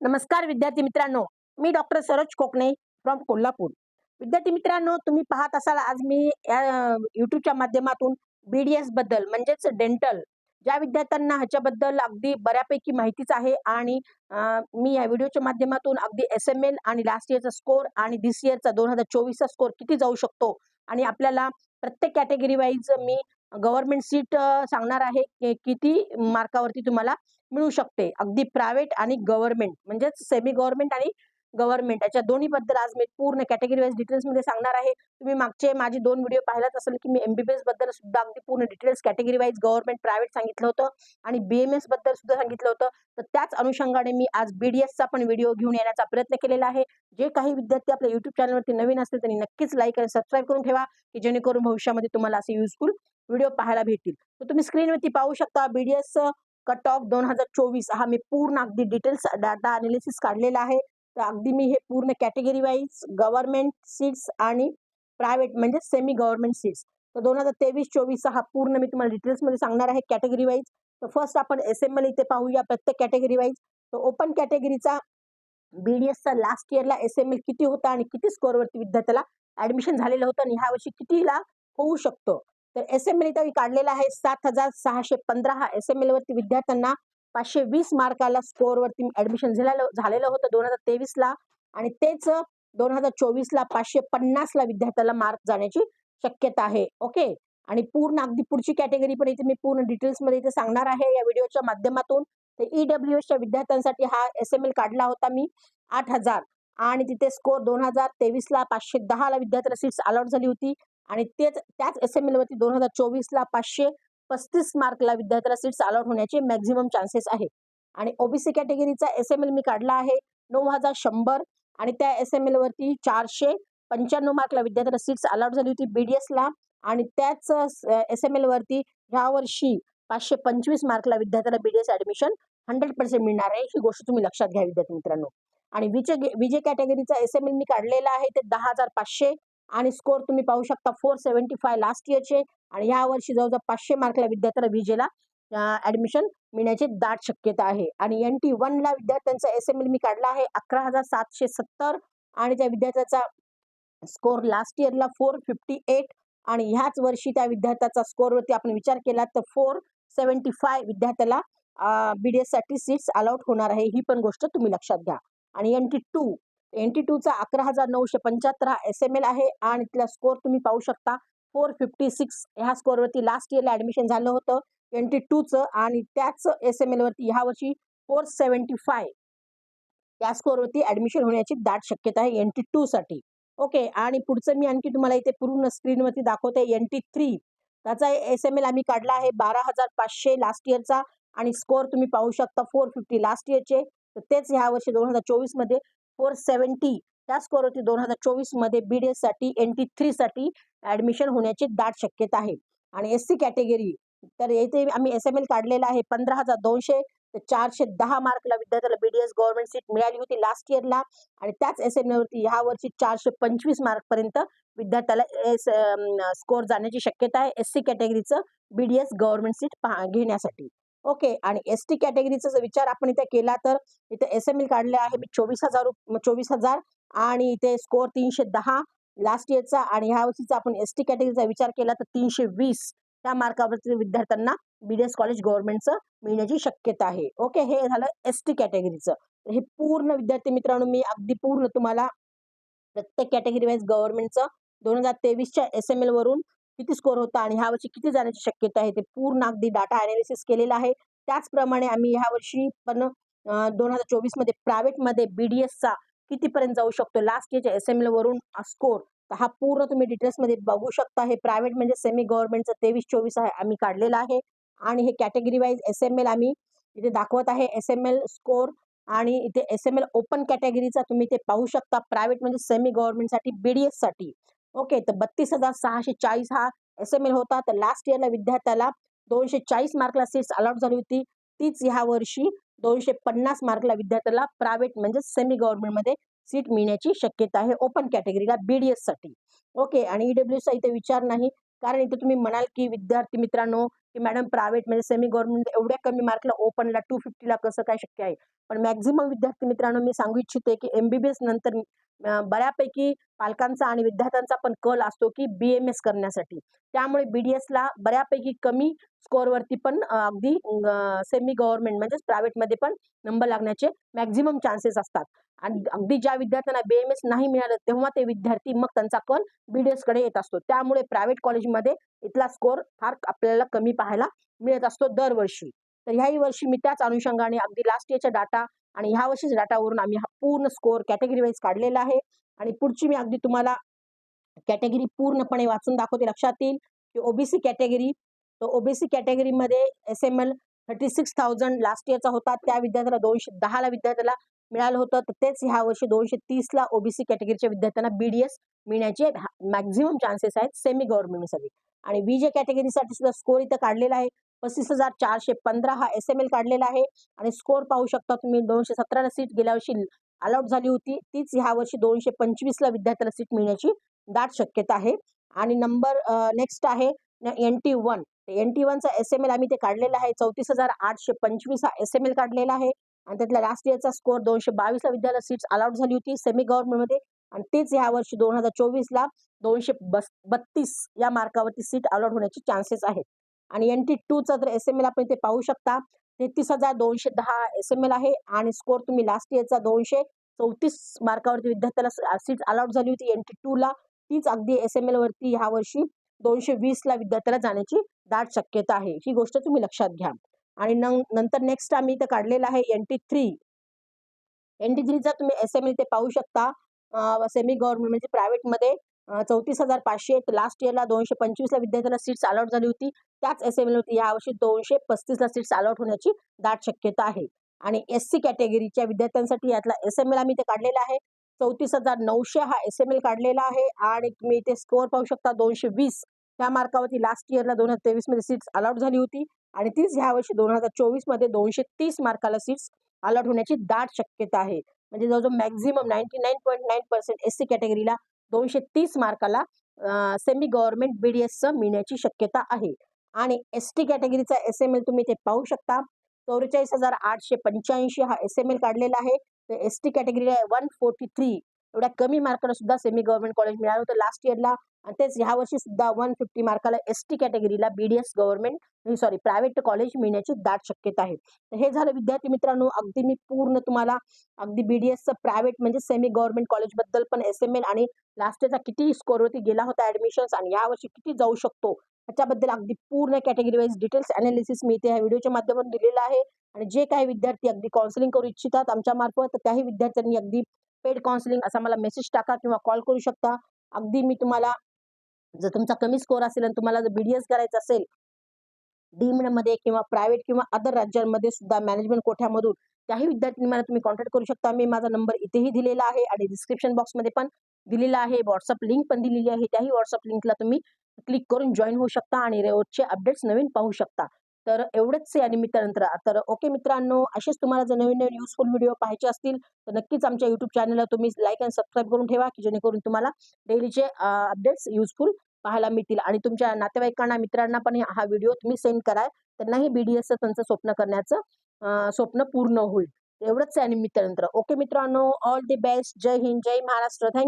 नमस्कार विद्यार्थी मित्रांनो मी डॉक्टर सरोज कोकणे फ्रॉम कोल्हापूर. विद्यार्थी मित्रांनो तुम्ही पाहत असाल आज मी या युट्यूबच्या माध्यमातून बीडीएसबद्दल म्हणजेच डेंटल ज्या विद्यार्थ्यांना ह्याच्याबद्दल अगदी बऱ्यापैकी माहितीच आहे आणि मी या व्हिडिओच्या माध्यमातून अगदी एस एम एल आणि लास्ट इयरचा स्कोर आणि दिस इयरचा दोन हजार चोवीसचा स्कोर किती जाऊ शकतो आणि आपल्याला प्रत्येक कॅटेगरी वाईज मी गव्हर्नमेंट सीट सांगणार आहे किती मार्कावरती तुम्हाला मिळू शकते. अगदी प्रायव्हेट आणि गव्हर्नमेंट म्हणजेच सेमी गव्हर्नमेंट आणि गव्हर्नमेंट. याच्या दोन्ही बद्दल आज मी पूर्ण कॅटेगरी वाईज डिटेल्समध्ये सांगणार आहे. तुम्ही मागचे माझे दोन व्हिडिओ पाहिलाच असेल की मी एमबीबीएसबद्दल सुद्धा अगदी पूर्ण details category wise government private सांगितलं होतं आणि बीएमएसबद्दल सुद्धा सांगितलं होतं. तर त्याच अनुषंगाने मी आज बीडीएसचा पण व्हिडिओ घेऊन येण्याचा प्रयत्न केलेला आहे. जे काही विद्यार्थी आपल्या युट्यूब चॅनलवरती नवीन असतील त्यांनी नक्कीच लाईक आणि सबस्क्राईब करून ठेवा की जेणेकरून भविष्यामध्ये तुम्हाला असे युजफुल व्हिडिओ पाहायला भेटतील. तर तुम्ही स्क्रीनवरती पाहू शकता बीडीएस कट ऑफ दोन हजार चोवीस. हा मी पूर्ण अगदी डिटेल्स डाटा अनालिसिस काढलेला आहे. तर अगदी मी हे पूर्ण कॅटेगरी वाईज गव्हर्नमेंट सीट्स आणि प्रायव्हेट म्हणजे सेमी गव्हर्नमेंट सीट्स तर दोन हजार तेवीस चोवीसचा हा पूर्ण मी तुम्हाला डिटेल्समध्ये सांगणार आहे कॅटेगरी वाईज तर फर्स्ट आपण एस एम एल इथे पाहूया प्रत्येक कॅटेगरी वाईज तर ओपन कॅटेगरीचा बी डी एसचा लास्ट इयरला एस एम एल किती होता आणि किती स्कोअरवरती विद्यार्थ्याला ऍडमिशन झालेलं होतं आणि ह्या वर्षी कितीला होऊ शकतो? तर एस एम एल इथं काढलेला आहे. सात हजार सहाशे पंधरा हा एस एम एल वरती विद्यार्थ्यांना पाचशे वीस मार्काला स्कोअर वरती ऍडमिशन झालेलं झालेलं होतं दोन हजार तेवीस ला आणि तेच दोन हजार चोवीस ला पाचशे पन्नास ला विद्यार्थ्याला मार्क जाण्याची शक्यता आहे. ओके? आणि पूर्ण अगदी पुढची कॅटेगरी पण इथे मी पूर्ण डिटेल्समध्ये इथे सांगणार आहे. या व्हिडिओच्या माध्यमातून तर ईडब्ल्यू एसच्या विद्यार्थ्यांसाठी हा एस एम एल काढला होता मी आठ हजार. आणि तिथे स्कोर दोन हजार तेवीस ला पाचशे दहा ला विद्यार्थ्याला सीट्स अलॉट झाली होती. आणि तेच त्याच एस एम एलवरती दोन हजार चोवीसला पाचशे पस्तीस मार्कला विद्यार्थ्याला सीट्स अलॉट होण्याचे मॅक्झिमम चान्सेस आहे आणि ओबीसी कॅटेगरीचा एस एम एल मी काढला आहे नऊ हजार शंभर आणि त्या एस एम एलवरती चारशे पंच्याण्णव मार्कला विद्यार्थ्याला सीट्स अलॉट झाली होती बी डी एसला आणि त्याच एस एम एलवरती ह्या वर्षी पाचशे पंचवीस मार्कला विद्यार्थ्याला B D S admission hundred percent मिळणार आहे ही गोष्ट तुम्ही लक्षात घ्या विद्यार्थी मित्रांनो. आणि विजय विजय कॅटेगरीचा एस एम एल मी काढलेला आहे ते दहा हजार पाचशे आणि स्कोर तुम्ही पाहू शकता फोर सेव्हन्टी फाय लास्ट इयरचे आणि या वर्षी जवळजवळ पाचशे मार्कला विद्यार्थ्याला विजेला ऍडमिशन मिळण्याची दाट शक्यता आहे. आणि एन टी वनला विद्यार्थ्यांचा एस एम एल मी काढला आहे अकरा हजार सातशे सत्तर. आणि त्या विद्यार्थ्याचा स्कोर लास्ट इयरला फोर फिफ्टी एट आणि ह्याच वर्षी त्या विद्यार्थ्याचा स्कोअरवरती आपण विचार केला तर फोर सेव्हन्टी फाय विद्यार्थ्याला बी डी एससाठी सीट्स अलाउट होणार आहे ही पण गोष्ट तुम्ही लक्षात घ्या. आणि N T two N T टूचा अकरा हजार नऊशे पंच्याहत्तर हा एस एम एल आहे आणि तिला स्कोर तुम्ही पाहू शकता. फोर फिफ्टी सिक्स ह्या स्कोअरवरती लास्ट इयरला ॲडमिशन झालं होतं. एन टी टूचं आणि त्याच एस एम एलवरती ह्या वर्षी फोर सेव्हन्टी फाय या स्कोअरवरती ॲडमिशन होण्याची दाट शक्यता आहे एन टी टूसाठी ओके आणि पुढचं मी आणखी तुम्हाला इथे पूर्ण स्क्रीनवरती दाखवते एन टी थ्री त्याचा एस एम एल आम्ही काढला आहे बारा हजार पाचशे लास्ट इयरचा आणि स्कोअर तुम्ही पाहू शकता फोर फिफ्टी लास्ट इयरचे तर तेच ह्या वर्षी दोन हजार चोवीसमध्ये फोर सेव्हन्टी त्या स्कोअरवरती दोन हजार चोवीसमध्ये डी साठी एन टी थ्री साठी ऍडमिशन होण्याची दाट शक्यता आहे. आणि एस सी कॅटेगरी तर येथे आम्ही एस एम एल काढलेला आहे पंधरा हजार दोनशे तर चारशे दहा मार्कला विद्यार्थ्याला बीडीएस गव्हर्नमेंट सीट मिळाली होती लास्ट इयरला आणि त्याच एस एम एवरती ह्या वर्षी चारशे पंचवीस मार्कपर्यंत विद्यार्थ्याला एस स्कोअर जाण्याची शक्यता आहे एस सी कॅटेगरीचं बीडीएस गव्हर्नमेंट सीट घेण्यासाठी. ओके. आणि एस टी कॅटेगरीचा जर विचार आपण इथे केला तर इथे एस एम एल काढले आहे मी चोवीस हजार चोवीस हजार आणि इथे स्कोअर तीनशे दहा लास्ट इयरचा आणि ह्या वर्षीचा आपण एस टी कॅटेगरीचा विचार केला तर तीनशे वीस त्या मार्कावरती विद्यार्थ्यांना बीडीएस कॉलेज गव्हर्नमेंटचं मिळण्याची शक्यता आहे. ओके हे झालं एस टी कॅटेगरीचं. हे पूर्ण विद्यार्थी मित्रांनो मी अगदी पूर्ण तुम्हाला प्रत्येक कॅटेगरी वाईज गव्हर्नमेंटचं दोन हजार तेवीसच्या एस एम एल वरून किती स्कोर होता आणि ह्या वर्षी किती जाण्याची शक्यता आहे ते पूर्ण अगदी डाटा अनालिसिस केलेला आहे. त्याचप्रमाणे आम्ही ह्या वर्षी पण दोन हजार चोवीसमध्ये प्रायव्हेटमध्ये बीडीएसचा कितीपर्यंत जाऊ शकतो? लास्ट इयरच्या एस एम एल वरून स्कोर तर हा पूर्ण तुम्ही डिटेल्समध्ये बघू शकता. हे प्रायव्हेट म्हणजे सेमी गव्हर्नमेंटचं तेवीस चोवीस आहे आम्ही काढलेला आहे. आणि हे category wise S M L आम्ही इथे दाखवत आहे. एस एम एल स्कोर आणि इथे एस एम एल ओपन कॅटेगरीचा तुम्ही इथे पाहू शकता. प्रायव्हेट म्हणजे सेमी गव्हर्नमेंटसाठी बीडीएससाठी. ओके तर बत्तीस हजार सहाशे चाळीस हा एस एम एल होता. तर लास्ट इयरला विद्यार्थ्याला दोनशे चाळीस मार्कला सीट्स अलॉट झाली होती. तीच ह्या वर्षी दोनशे पन्नास मार्कला विद्यार्थ्याला प्रायव्हेट म्हणजे सेमी गव्हर्नमेंटमध्ये सीट मिळण्याची शक्यता आहे. ओपन कॅटेगरीला बीडीएससाठी. ओके आणि ई डब्ल्यूचा इथे विचार नाही. कारण इथे तुम्ही म्हणाल की विद्यार्थी मित्रांनो की मॅडम प्रायव्हेट म्हणजे सेमी गव्हर्नमेंट एवढ्या कमी मार्कला ओपनला टू फिफ्टीला कसं काय शक्य आहे? पण मॅक्झिमम विद्यार्थी मित्रांनो मी सांगू इच्छिते की एमबीबीएस नंतर बऱ्यापैकी पालकांचा आणि विद्यार्थ्यांचा पण कल असतो की बी एम एस करण्यासाठी. त्यामुळे बीडीएस ला बऱ्यापैकी कमी स्कोअरवरती पण अगदी सेमी गव्हर्नमेंट म्हणजेच प्रायव्हेटमध्ये पण नंबर लागण्याचे मॅक्झिमम चान्सेस असतात. आणि अगदी ज्या विद्यार्थ्यांना बीएमएस नाही मिळालं तेव्हा ते विद्यार्थी मग त्यांचा कल बीडीएसकडे येत असतो. त्यामुळे प्रायव्हेट कॉलेजमध्ये इथला स्कोअर फार आपल्याला कमी पाहायला मिळत असतो दरवर्षी. तर ह्याही वर्षी मी त्याच अनुषंगाने अगदी लास्ट इयरच्या डाटा आणि ह्या वर्षीच डाटावरून आम्ही हा पूर्ण स्कोअर कॅटेगरी वाईज काढलेला आहे. आणि पुढची मी अगदी तुम्हाला कॅटेगरी पूर्णपणे वाचून दाखवते. लक्षात येईल की ओबीसी कॅटेगरी तर ओबीसी कॅटेगरीमध्ये S M L thirty six thousand last इयरचा होता. त्या विद्यार्थ्याला दोनशे दहाला विद्यार्थ्याला मिळालं होतं. तर तेच ह्या वर्षी दोनशे तीसला ओबीसी कॅटेगरीच्या विद्यार्थ्यांना बीडीएस मिळण्याचे मॅक्झिमम चान्सेस आहेत सेमी गव्हर्नमेंटसाठी आणि बीजे कॅटेगरीसाठी सुद्धा स्कोर इथं काढलेला आहे. पस्तीस हजार चारशे पंधरा हा एस एम एल काढलेला आहे. आणि स्कोर पाहू शकता तुम्ही दोनशे सतराला सीट गेल्या वर्षी अलॉट झाली होती. तीच ह्या वर्षी दोनशे पंचवीसला विद्यार्थ्याला सीट मिळण्याची दाट शक्यता आहे. आणि नंबर नेक्स्ट आहे N T one N T वनचा S M L आम्ही ते काढलेला आहे. चौतीस हजार आठशे पंचवीस हा एस एम एल काढलेला आहे. आणि त्यातला लास्ट इयरचा स्कोअर दोनशे बावीसला विद्यार्थ्याला सीट्स अलॉट झाली होती. सेमी गव्हर्नमेंटमध्ये आणि तेच ह्या वर्षी दोन हजार चोवीसला दोनशे बस बत्तीस या मार्कावरती सीट अलॉट होण्याचे चान्सेस आहेत. आणि एन टी टूचा जर एस एम एल आपण इथे पाहू शकता तेहतीस हजार दोनशे दहा एस एम एल आहे आणि स्कोर तुम्ही लास्ट इयरचा दोनशे चौतीस मार्कावरती विद्यार्थ्याला सीट अलॉट झाली होती. एन टी टूला तीच अगदी एस एम एलवरती ह्यावर्षी ह्या वर्षी दोनशे वीसला विद्यार्थ्याला जाण्याची दाट शक्यता आहे. ही गोष्ट तुम्ही लक्षात घ्या. आणि नंतर नेक्स्ट आम्ही इथं काढलेला आहे N T three N T थ्रीचा तुम्ही एस एम एल ते पाहू शकता. सेमी गव्हर्नमेंट म्हणजे प्रायव्हेटमध्ये चौतीस हजार पाचशे लास्ट इयरला दोनशे पंचवीसला विद्यार्थ्याला सीट्स अलॉट झाली होती. त्याच एस एम एल होती यावर्षी दोनशे पस्तीसला सीट्स अलॉट होण्याची दाट शक्यता आहे. आणि एस सी कॅटेगरीच्या विद्यार्थ्यांसाठी यातला एस एम एल आम्ही इथे काढलेला आहे. चौतीस हजार नऊशे हा एस एम एल काढलेला आहे आणि तुम्ही इथे स्कोअर पाहू शकता दोनशे वीस. त्या मार्कावरती लास्ट इयरला दोन हजार तेवीसमध्ये सीट्स अलॉट झाली होती आणि तीच ह्या वर्षी दोन हजार चोवीसमध्ये दोनशे तीस मार्काला सीट्स अलॉट होण्याची दाट शक्यता आहे. म्हणजे जवळजवळ maximum ninety nine point nine percent S C कॅटेगरीला दोनशे तीस मार्काला सेमी गव्हर्नमेंट बीडीएसचं मिळण्याची शक्यता आहे. आणि एस टी कॅटेगरीचा एस एम एल तुम्ही ते पाहू शकता. चौवेचाळीस हजार आठशे पंच्याऐंशी हा एस एम एल काढलेला आहे. तर एस टी कॅटेगरीला वन फोर्टी थ्री एवढ्या कमी मार्काला सुद्धा सेमी गव्हर्नमेंट कॉलेज मिळालं होतं लास्ट इयरला आणि तेच ह्या वर्षी सुद्धा वन फिफ्टी मार्काला S T कॅटेगरीला BDS government sorry private college मिळण्याची दाट शक्यता आहे. तर हे झालं विद्यार्थी मित्रांनो अगदी मी पूर्ण तुम्हाला अगदी बीडीएसचं प्रायव्हेट म्हणजे सेमी गव्हर्नमेंट कॉलेजबद्दल पण एस एम एल आणि लास्ट इयरचा किती स्कोरवरती गेला होता ऍडमिशन्स आणि यावर्षी किती जाऊ शकतो त्याच्याबद्दल अगदी पूर्ण कॅटेगरी वाईज डिटेल्स अनालिसिस मी इथे ह्या व्हिडिओच्या माध्यमातून दिलेला आहे. आणि जे काही विद्यार्थी अगदी काउन्सिलिंग करू इच्छितात आमच्या मार्फत तर त्याही विद्यार्थ्यांनी अगदी पेड काउन्सिलिंग असा मला मेसेज टाका किंवा कॉल करू शकता. अगदी मी तुम्हाला जर तुमचा कमी स्कोर असेल आणि तुम्हाला जर बीडीएस करायचं असेल डीमडमध्ये किंवा प्रायव्हेट किंवा अदर राज्यांमध्ये सुद्धा मॅनेजमेंट कोठ्यामधून त्याही विद्यार्थ्यांनी मला तुम्ही कॉन्टॅक्ट करू शकता. मी माझा नंबर इथेही दिलेला आहे आणि डिस्क्रिप्शन बॉक्समध्ये पण दिलेला आहे. व्हॉट्सअप लिंक पण दिलेली आहे. त्याही व्हॉट्सअप लिंकला तुम्ही क्लिक करून जॉईन होऊ शकता आणि रोजचे अपडेट्स नवीन पाहू शकता. तर एवढेच या निमित्तानंतर. तर ओके मित्रांनो असेच तुम्हाला जर नवीन नवीन युजफुल व्हिडिओ पाहायचे असतील तर नक्कीच आमच्या युट्यूब चॅनलला तुम्ही लाईक अँड सबस्क्राईब करून ठेवा की जेणेकरून तुम्हाला डेलीचे अपडेट्स युजफुल पाहायला मिळतील. आणि तुमच्या नातेवाईकांना मित्रांना पण हा व्हिडिओ तुम्ही सेंड कराय त्यांनाही बी डी एसचं त्यांचं स्वप्न करण्याचं स्वप्न पूर्ण होईल. एवढंच या निमित्तानंतर. ओके मित्रांनो ऑल दी बेस्ट जय हिंद जय महाराष्ट्र. Thank you